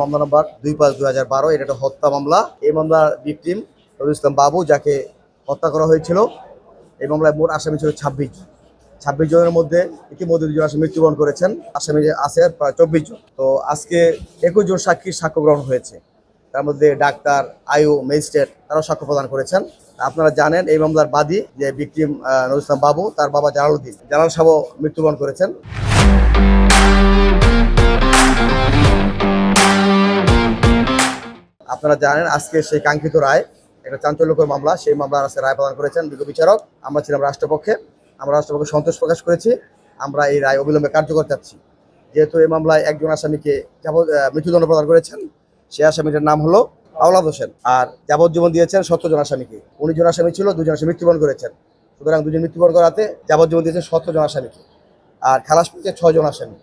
মামলা নম্বর দুই পাঁচ দুই হাজার বারো, এটা একটা হত্যা মামলা। এই মামলার ভিকটিম রবি ইসলাম বাবু, যাকে হত্যা করা হয়েছিল, এই মামলায় মোট আসামি ছিল ছাব্বিশ ছাব্বিশ জনের মধ্যে ইতিমধ্যে দুজন আসামি মৃত্যুবরণ করেছেন। আসামি আছে প্রায় চব্বিশ জন। তো আজকে একুশ জন সাক্ষীর সাক্ষ্য গ্রহণ হয়েছে। তার মধ্যে ডাক্তার আয়ু ম্যাজিস্ট্রেট তারাও সাক্ষ্য প্রদান করেছেন। আপনারা জানেন এই মামলার বাদী যে বিক্রিম নজরুল ইসলাম বাবু, তার বাবা জালালউদ্দিন, জালাল সাহ মৃত্যুবরণ করেছেন। আপনারা জানেন আজকে সেই কাঙ্ক্ষিত রায়, একটা চাঞ্চল্যকর মামলা, সেই মামলার আজকে রায় প্রদান করেছেন বিজ্ঞ বিচারক। আমরা ছিলাম রাষ্ট্রপক্ষে, আমরা রাষ্ট্রপক্ষে সন্তোষ প্রকাশ করেছি, আমরা এই রায় অবিলম্বে কার্যকর চাচ্ছি। যেহেতু এই মামলায় একজন আসামিকে যাব মৃত্যুদণ্ড প্রদান করেছেন সেই আসামিটার নাম হলো আওলাদ হোসেন। আর যাবজ্জীবন দিয়েছেন সত্তর জন আসামিকে। উনিশ জন আসামি ছিল, দুজন আসামি মৃত্যুবরণ করেছেন। সুতরাং দুজন মৃত্যুবরণ করাতে যাবজ্জীবন দিয়েছেন সত্তর জন আসামিকে। আর খালাস পেয়েছে ছয় জন আসামি।